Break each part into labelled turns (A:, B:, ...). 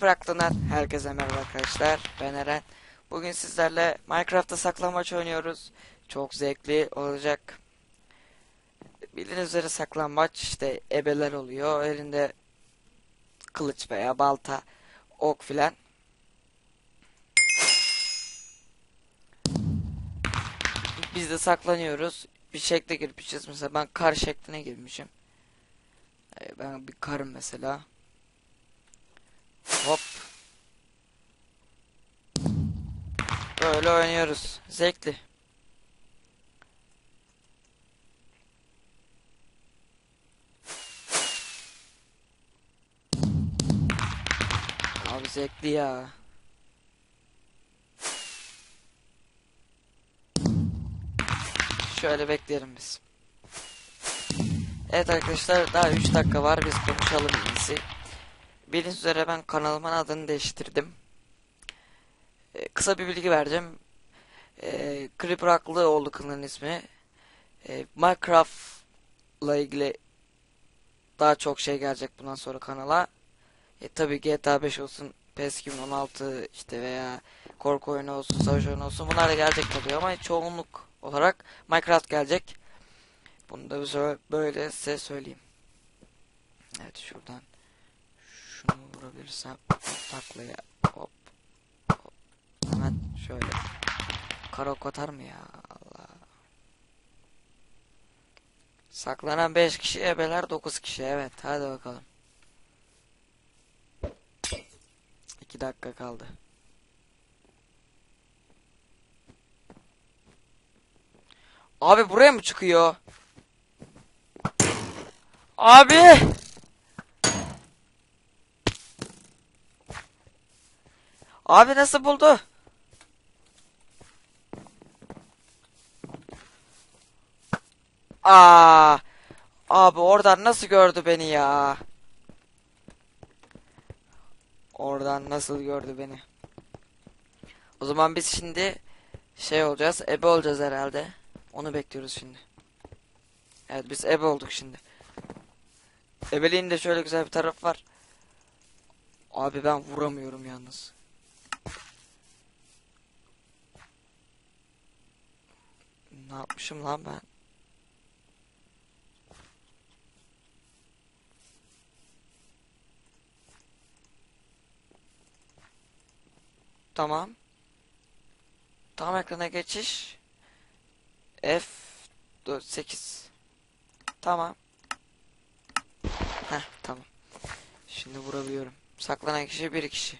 A: Creeper herkese merhaba arkadaşlar. Ben Eren. Bugün sizlerle Minecraft'ta saklambaç oynuyoruz. Çok zevkli olacak. Bildiğiniz üzere saklambaç işte ebeler oluyor. Elinde kılıç veya balta, ok filan. Biz de saklanıyoruz. Bir şekle girmişiz. Mesela ben kar şekline girmişim. Ee, Ben bir karım mesela. Hop. Böyle oynuyoruz. Zevkli. Abi zevkli ya. Şöyle bekleyelim biz. Evet arkadaşlar daha 3 dakika var biz konuşalım iyisi. Bildiğiniz üzere ben kanalımın adını değiştirdim. Ee, kısa bir bilgi vereceğim. Ee, Creeper Aklı oldu kanalın ismi. Ee, Minecraft'la ilgili daha çok şey gelecek bundan sonra kanala. E, tabii GTA 5 olsun, PES 2016 işte veya korku oyunu olsun, savaş oyunu olsun bunlar da gelecek tabii ama çoğunluk olarak Minecraft gelecek. Bunu da böyle size söyleyeyim. Evet şuradan şunu vurabilirsem taklaya hop hop. Hemen şöyle karok atar mı ya? Allah. Saklanan 5 kişi ebeler 9 kişi evet hadi bakalım. 2 dakika kaldı. Abi buraya mı çıkıyor? Abi! Abi nasıl buldu? Aa! Abi oradan nasıl gördü beni ya? Oradan nasıl gördü beni? O zaman biz şimdi şey olacağız, ebe olacağız herhalde. Onu bekliyoruz şimdi. Evet biz ebe olduk şimdi. Ebeliğin de şöyle güzel bir taraf var. Abi ben vuramıyorum yalnız. Ne yapmışım lan ben? Tamam. Tam ekrana geçiş. F 8. Tamam. Heh tamam. Şimdi vurabiliyorum. Saklanan kişi bir kişi.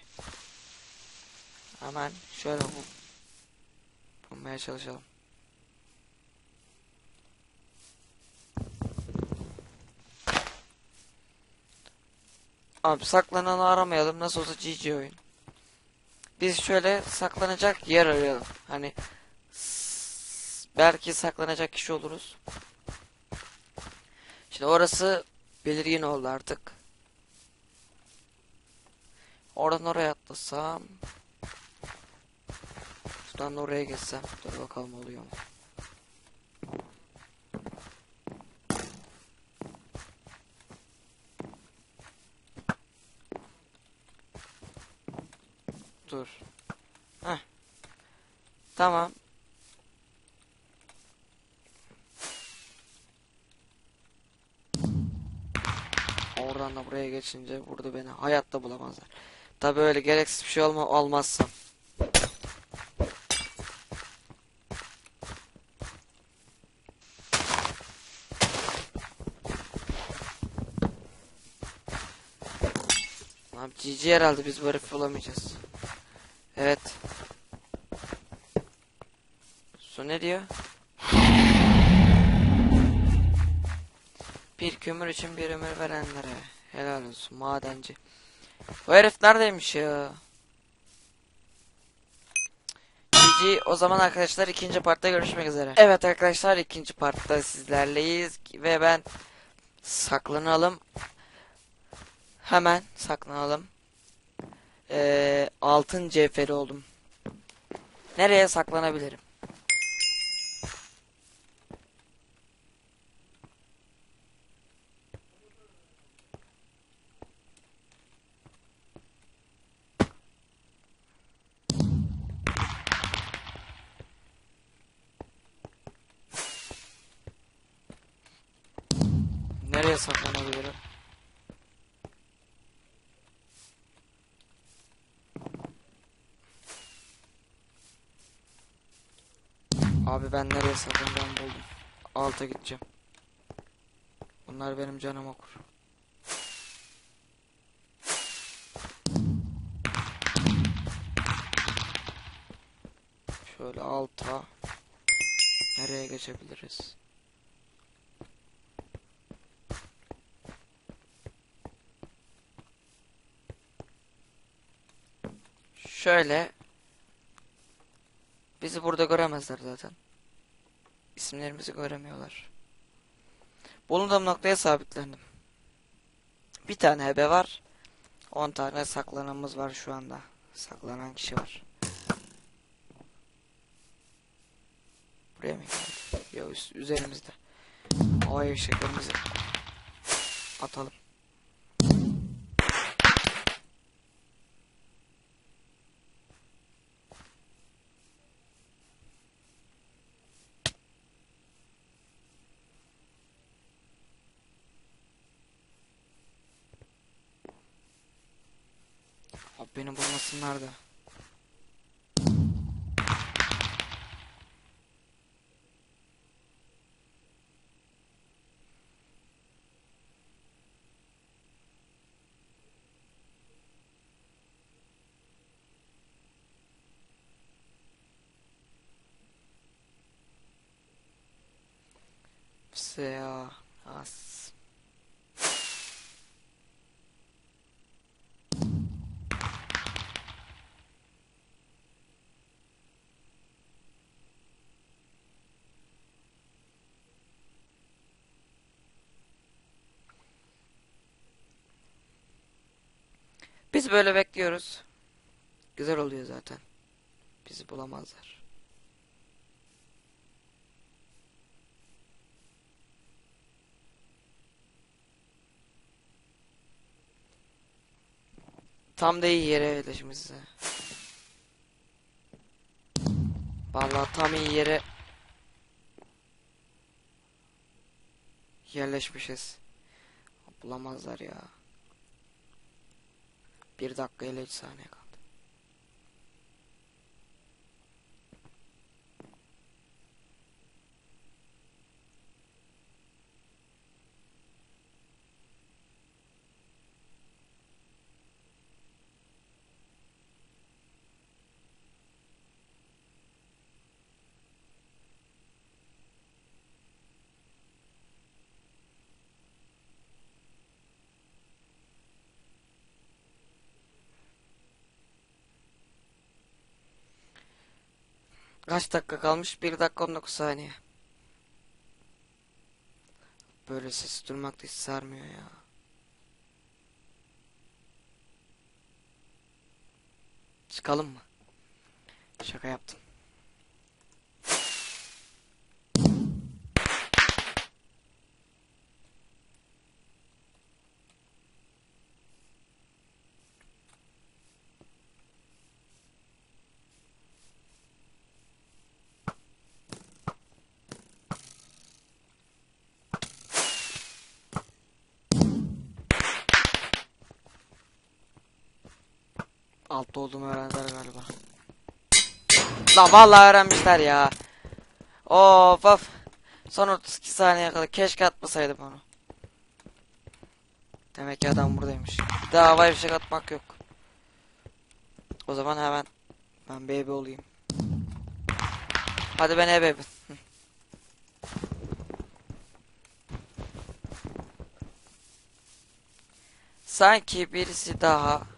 A: Hemen şöyle bu bulmaya çalışalım. Abi saklananı aramayalım. Nasıl olsa GG oyun. Biz şöyle saklanacak yer arayalım. Hani belki saklanacak kişi oluruz. Şimdi orası belirgin oldu artık. Oradan oraya atlasam. Şuradan da oraya geçsem. Dur bakalım oluyor mu? Dur. Heh. Tamam. Oradan da buraya geçince burada beni hayatta bulamazlar. Tabi öyle gereksiz bir şey olma olmazsa. Abi GG herhalde biz bu herifi bulamayacağız. Evet. Su ne diyor? Bir kömür için bir ömür verenlere helal olsun madenci. Bu herif neredeymiş ya? GG o zaman arkadaşlar ikinci partta görüşmek üzere. Evet arkadaşlar ikinci partta sizlerleyiz ve ben saklanalım. Hemen saklanalım. Ee, altın cevheri oldum. Nereye saklanabilirim? Nereye saklanabilirim? Abi ben nereye saklanacağımı buldum. Alta gideceğim. Bunlar benim canım okur. Şöyle alta. Nereye geçebiliriz? Şöyle. Bizi burada göremezler zaten. İsimlerimizi göremiyorlar. Bulunduğum noktaya sabitlendim. Bir tane hebe var. 10 tane saklananımız var şu anda. Saklanan kişi var. Buraya mı geldi? Yok üst, üzerimizde. O eşeklerimizi atalım. Abi beni bulmasınlar da. Seas. Biz böyle bekliyoruz. Güzel oluyor zaten. Bizi bulamazlar. Tam da iyi yere yerleşmişiz. Vallahi tam iyi yere yerleşmişiz. Bulamazlar ya. Bir dakika ile 3 saniye kaldı. Kaç dakika kalmış? 1 dakika 19 saniye. Böyle ses durmak da hiç sarmıyor ya. Çıkalım mı? Şaka yaptım. Altta olduğumu öğrendiler galiba. Lan vallahi öğrenmişler ya. Of of. Son 32 saniye kadar keşke atmasaydım onu. Demek ki adam buradaymış. Bir Daha havaya fişek atmak yok. O zaman hemen ben baby olayım. Hadi ben e baby. Sanki birisi daha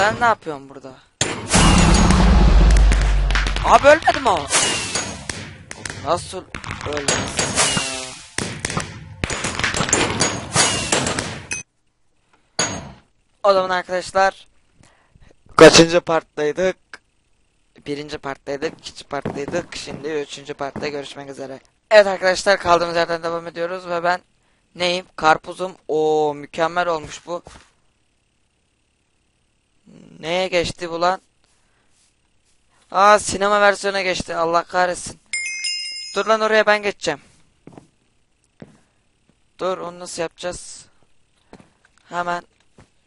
A: Sen ne yapıyorsun burada? Abi ölmedi mi o? Nasıl ölmezsin ya? O zaman arkadaşlar Kaçıncı parttaydık? Birinci parttaydık, ikinci parttaydık. Şimdi üçüncü partta görüşmek üzere. Evet arkadaşlar kaldığımız yerden devam ediyoruz ve ben neyim? Karpuzum. O mükemmel olmuş bu. Neye geçti bu lan? Aa sinema versiyona geçti. Allah kahretsin. Dur lan oraya ben geçeceğim. Dur onu nasıl yapacağız? Hemen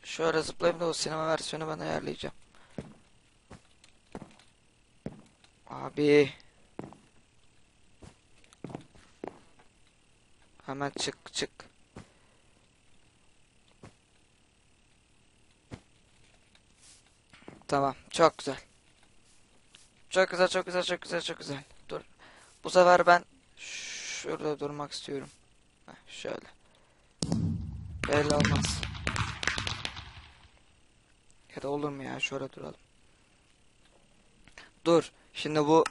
A: şöyle zıplayayım da o sinema versiyonu ben ayarlayacağım. Abi. Hemen çık çık. Tamam çok güzel. Çok güzel çok güzel çok güzel çok güzel. Dur. Bu sefer ben şurada durmak istiyorum. Heh, şöyle. Belli olmaz. Ya da olur mu ya şöyle duralım. Dur. Şimdi bu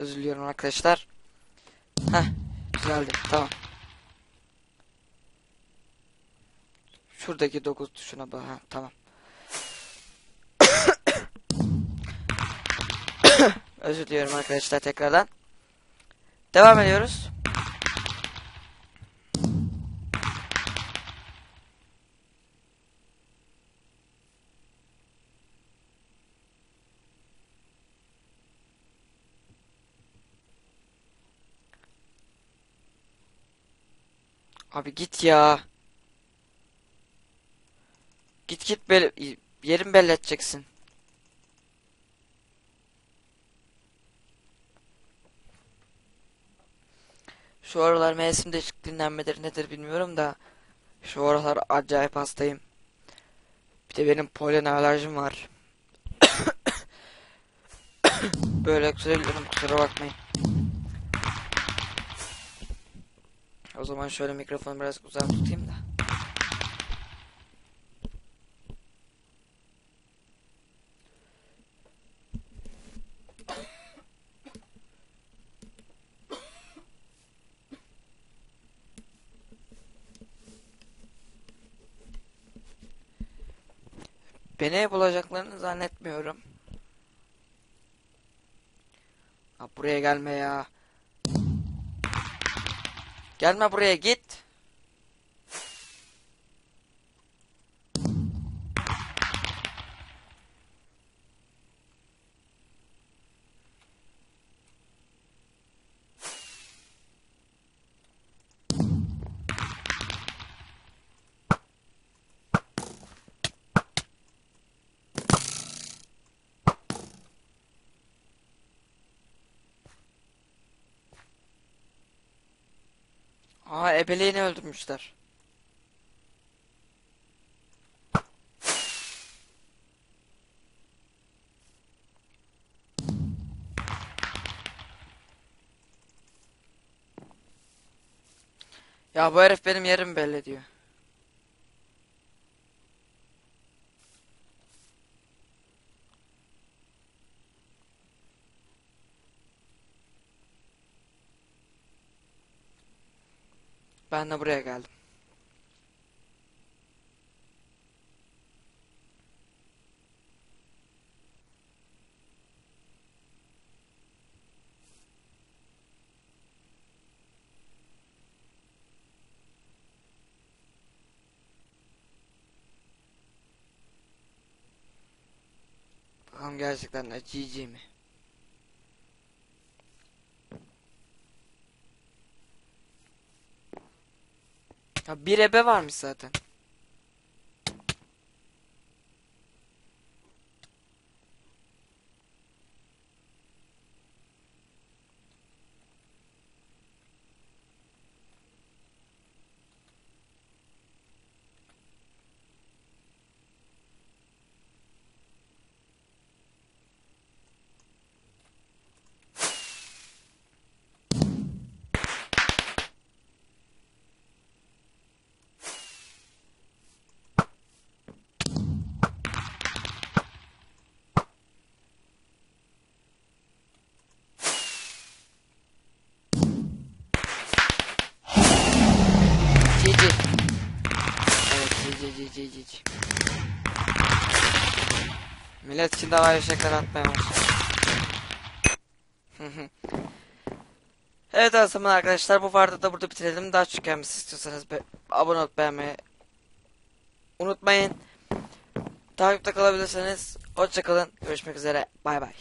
A: Özür arkadaşlar. Heh, güzeldi. Tamam. Şuradaki 9 tuşuna bak. Ha, tamam. Özür diliyorum arkadaşlar tekrardan. Devam ediyoruz. Abi git ya. Git git böyle yerin belli edeceksin. Şu aralar mevsim değişik dinlenmedir nedir bilmiyorum da şu aralar acayip hastayım. Bir de benim polen alerjim var. Böyle söylüyorum kusura bakmayın. O zaman şöyle mikrofonu biraz uzak tutayım da. Beni bulacaklarını zannetmiyorum. Ha, buraya gelme ya. Gelme buraya git. Aa ebeleğini öldürmüşler. Ya bu herif benim yerimi belli ediyor. Ben de buraya geldim. Bakalım gerçekten de GG mi? Ya bir ebe varmış zaten. Millet şimdi havai fişekler atmaya başladı. evet o zaman arkadaşlar bu vardı da burada bitirelim. Daha çok gelmesi istiyorsanız be- abone olup beğenmeyi unutmayın. Takipte kalabilirseniz hoşçakalın. Görüşmek üzere. Bay bay.